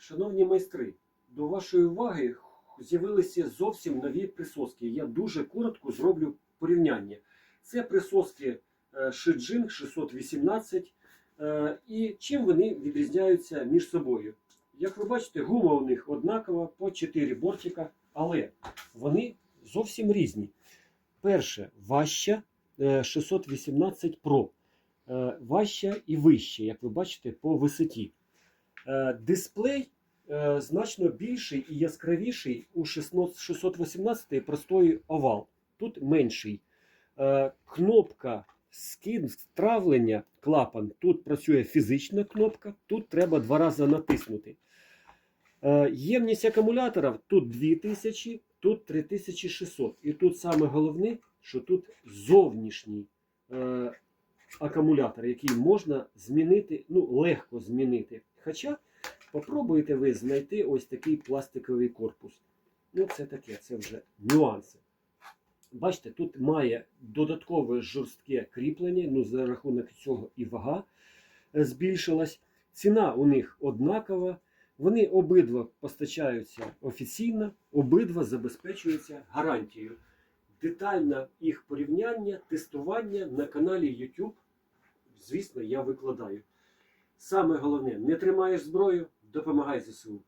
Шановні майстри, до вашої уваги з'явилися зовсім нові присоски. Я дуже коротко зроблю порівняння. Це присоски е, Шиджин 618. Е, І чим вони відрізняються між собою? Як ви бачите, гума у них однакова по 4 бортика, але вони зовсім різні. Перше важча е, 618 Pro. Е, Важча і вища, як ви бачите, по висоті. Е, Дисплей е, значно більший і яскравіший у 16 618 простої овал. Тут менший. Е, Кнопка травлення, клапан. Тут працює фізична кнопка, тут треба два рази натиснути. Ємність акумулятора тут 2000, тут 3600. І тут саме головне, що тут зовнішній акумулятор, який можна змінити, ну, легко змінити. Хоча попробуйте ви знайти ось такий пластиковий корпус. Ну, це таке, це вже нюанси. Бачите, тут має додаткове жорстке кріплення, ну за рахунок цього і вага е, збільшилась. Ціна у них однакова. Вони обидва постачаються офіційно, обидва забезпечуються гарантією. Детальне їх порівняння, тестування на каналі YouTube, звісно, я викладаю. Саме головне, не тримаєш зброю, допомагай ЗСУ.